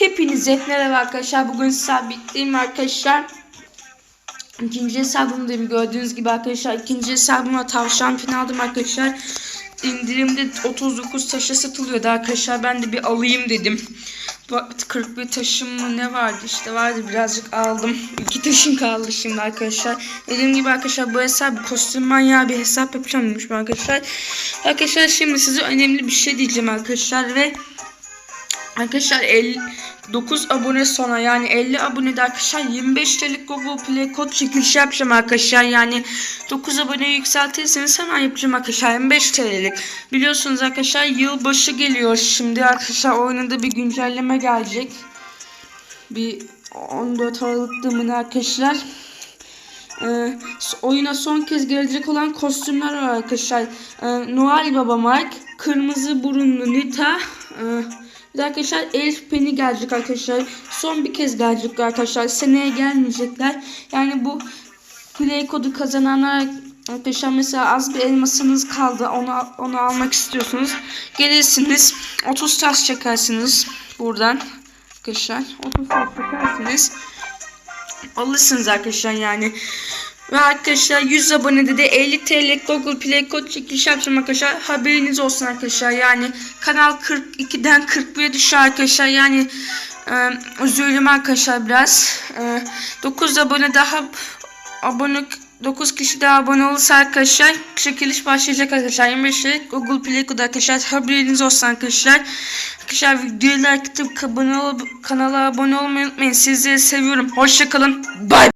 Hepinize merhaba arkadaşlar. Bugün sabitliyim arkadaşlar. İkinci hesabımdayım gördüğünüz gibi arkadaşlar. İkinci hesabıma tavşan pin aldım arkadaşlar. İndirimde 39 taşa satılıyordu arkadaşlar. Ben de bir alayım dedim. Bak 41 taşım mı ne vardı işte vardı birazcık aldım. İki taşım kaldı şimdi arkadaşlar. Dediğim gibi arkadaşlar bu hesap kostüm manyağı bir hesap yapacağım demişim arkadaşlar. Arkadaşlar şimdi size önemli bir şey diyeceğim arkadaşlar ve Arkadaşlar 59 abone sonra yani 50 abonede arkadaşlar 25 TL'lik Google Play kod çekilişi yapacağım arkadaşlar. Yani 9 abone yükseltirseniz hemen yapacağım arkadaşlar 25 TL'lik. Biliyorsunuz arkadaşlar yılbaşı geliyor şimdi arkadaşlar oyununda bir güncelleme gelecek. Bir 14 Aralık'ta mı arkadaşlar? Ee, oyuna son kez gelecek olan kostümler var arkadaşlar. Ee, Noel Baba Mike, Kırmızı Burunlu Nita, e, bir arkadaşlar Elf Penny gelecek arkadaşlar. Son bir kez gelecek arkadaşlar. Seneye gelmeyecekler. Yani bu play kodu kazananlar arkadaşlar mesela az bir elmasınız kaldı. Onu onu almak istiyorsunuz. Gelirsiniz 30 taş çekersiniz buradan arkadaşlar. 30 taş çekersiniz. Alırsınız arkadaşlar yani. Ve arkadaşlar 100 abonede de 50 TL Google Play kod çekiliş yapacağım arkadaşlar. Haberiniz olsun arkadaşlar. Yani kanal 42'den 41'e düşüyor arkadaşlar. Yani e, üzüldüm arkadaşlar biraz. E, 9 abone daha abone 9 kişi daha abone olursa arkadaşlar çekiliş başlayacak arkadaşlar. 25 liralık Google Play kodu arkadaşlar. Haberiniz olsun arkadaşlar. Arkadaşlar videoyu like atıp kanala abone olmayı unutmayın. Sizleri seviyorum. Hoşçakalın. Bye.